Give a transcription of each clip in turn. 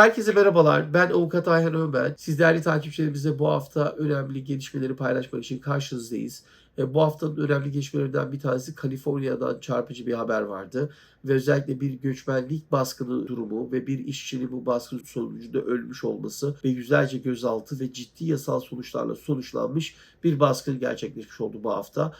Herkese merhabalar. Ben Avukat Ayhan Ömen. Siz değerli takipçilerimizle bu hafta önemli gelişmeleri paylaşmak için karşınızdayız. Bu haftanın önemli gelişmelerinden bir tanesi Kaliforniya'dan çarpıcı bir haber vardı. Ve özellikle bir göçmenlik baskını durumu ve bir işçinin bu baskın sonucunda ölmüş olması ve yüzlerce gözaltı ve ciddi yasal sonuçlarla sonuçlanmış bir baskın gerçekleşmiş oldu bu hafta.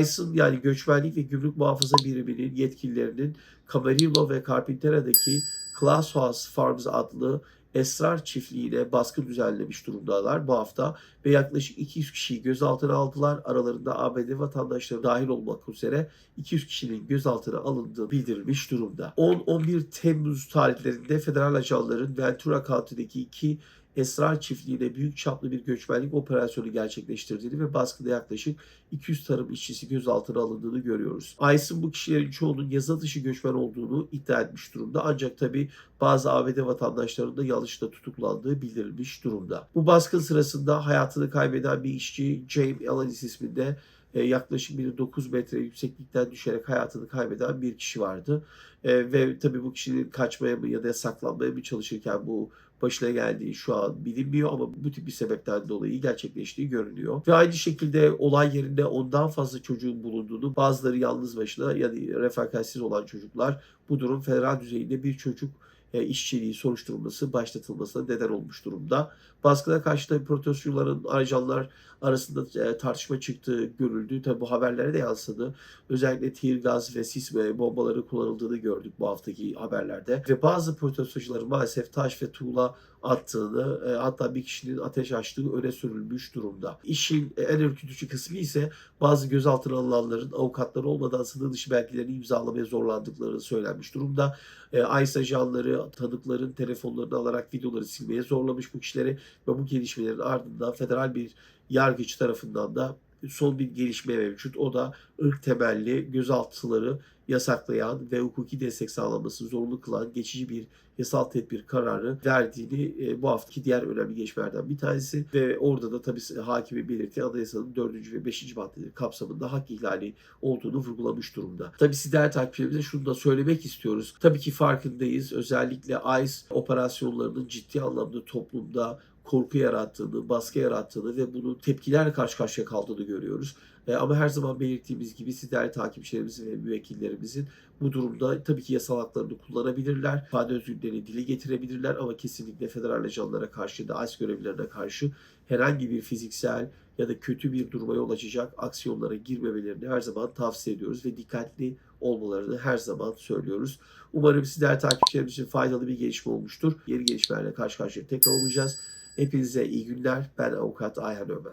ICE'ın yani göçmenlik ve gümrük muhafaza biriminin yetkililerinin Camarillo ve Carpintera'daki Glasshouse Farms adlı esrar çiftliğine baskın düzenlemiş durumdalar bu hafta ve yaklaşık 200 kişiyi gözaltına aldılar. Aralarında ABD vatandaşları dahil olmak üzere 200 kişinin gözaltına alındığı bildirilmiş durumda. 10-11 Temmuz tarihlerinde federal ajanların Ventura County'deki iki esrar çiftliğine büyük çaplı bir göçmenlik operasyonu gerçekleştirdiğini ve baskında yaklaşık 200 tarım işçisi gözaltına alındığını görüyoruz. ICE'ın bu kişilerin çoğunun yasa dışı göçmen olduğunu iddia etmiş durumda. Ancak tabi bazı ABD vatandaşlarının da yanlışlıkla tutuklandığı bildirilmiş durumda. Bu baskın sırasında hayatını kaybeden bir işçi James Alanis isminde e, yaklaşık bir 9 metre yükseklikten düşerek hayatını kaybeden bir kişi vardı. E, ve tabii bu kişinin kaçmaya mı ya da saklanmaya mı çalışırken bu başına geldiği şu an bilinmiyor ama bu tip bir sebepten dolayı gerçekleştiği görünüyor. Ve aynı şekilde olay yerinde ondan fazla çocuğun bulunduğunu, bazıları yalnız başına ya da refakatsiz olan çocuklar bu durum federal düzeyinde bir çocuk işçiliği soruşturulması başlatılmasına neden olmuş durumda. Baskına karşı da protestocuların ajanlar arasında e, tartışma çıktığı görüldü. Tabi bu haberlere de yansıdı. Özellikle tear gaz ve sis ve bombaları kullanıldığını gördük bu haftaki haberlerde. Ve bazı protestocuların maalesef taş ve tuğla attığını e, hatta bir kişinin ateş açtığı öne sürülmüş durumda. İşin en ürkütücü kısmı ise bazı gözaltına alınanların avukatları olmadan sınır dışı belgelerini imzalamaya zorlandıkları söylenmiş durumda. E, ICE ajanları tanıkların telefonlarını alarak videoları silmeye zorlamış bu kişileri ve bu gelişmelerin ardından federal bir yargıç tarafından da son bir gelişme mevcut. O da ırk temelli gözaltıları yasaklayan ve hukuki destek sağlaması zorunlu kılan geçici bir yasal tedbir kararı verdiğini e, bu haftaki diğer önemli gelişmelerden bir tanesi ve orada da tabii hakimi belirtti anayasanın 4. ve 5. maddeleri kapsamında hak ihlali olduğunu vurgulamış durumda. Tabii siz değerli takipçilerimize şunu da söylemek istiyoruz. Tabii ki farkındayız. Özellikle ICE operasyonlarının ciddi anlamda toplumda korku yarattığını, baskı yarattığını ve bunun tepkilerle karşı karşıya kaldığını görüyoruz. E, ama her zaman belirttiğimiz gibi siz değerli takipçilerimizin ve müvekkillerimizin bu durumda tabii ki yasal haklarını kullanabilirler. ifade özgürlüklerini dile getirebilirler ama kesinlikle federal ajanlara karşı da ICE görevlilerine karşı herhangi bir fiziksel ya da kötü bir duruma yol açacak aksiyonlara girmemelerini her zaman tavsiye ediyoruz ve dikkatli olmalarını her zaman söylüyoruz. Umarım siz değerli takipçilerimiz için faydalı bir gelişme olmuştur. Yeni gelişmelerle karşı karşıya tekrar olacağız. Hepinize iyi günler. Ben avukat Ayhan Ömen.